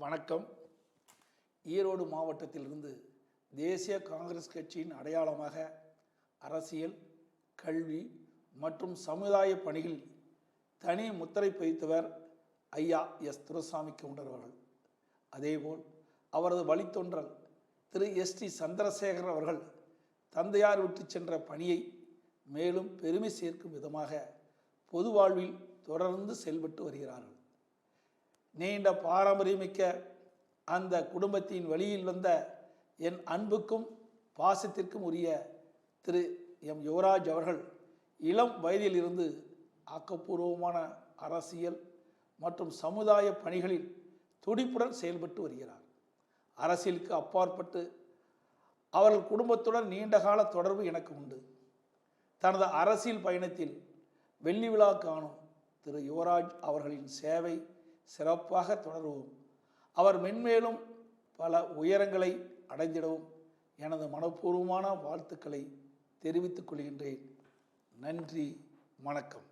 வணக்கம். ஈரோடு மாவட்டத்திலிருந்து தேசிய காங்கிரஸ் கட்சியின் அடையாளமாக அரசியல் கல்வி மற்றும் சமுதாய பணிகளில் தனி முத்திரை பதித்தவர் ஐயா எஸ். துரசாமி கவுண்டர் அவர்கள் அதேபோல் அவரது வழித்தொன்றல் திரு. எஸ். டி. சந்திரசேகர் அவர்கள் தந்தையார் விட்டு சென்ற பணியை மேலும் பெருமை சேர்க்கும் விதமாக பொது வாழ்வில் தொடர்ந்து செயல்பட்டு வருகிறார்கள். நீண்ட பாரம்பரியமிக்க அந்த குடும்பத்தின் வழியில் வந்த என் அன்புக்கும் பாசத்திற்கும் உரிய திரு எம் யுவராஜ் அவர்கள் இளம் வயதிலிருந்து ஆக்கப்பூர்வமான அரசியல் மற்றும் சமுதாய பணிகளில் துடிப்புடன் செயல்பட்டு வருகிறார். அரசியலுக்கு அப்பாற்பட்டு அவர்கள் குடும்பத்துடன் நீண்டகால தொடர்பு எனக்கு உண்டு. தனது அரசியல் பயணத்தில் வெள்ளி விழா காணும் திரு யுவராஜ் அவர்களின் சேவை சிறப்பாக தொடருவோம். அவர் மென்மேலும் பல உயரங்களை அடைந்திடவும் எனது மனப்பூர்வமான வாழ்த்துக்களை தெரிவித்துக் கொள்கின்றேன். நன்றி வணக்கம்.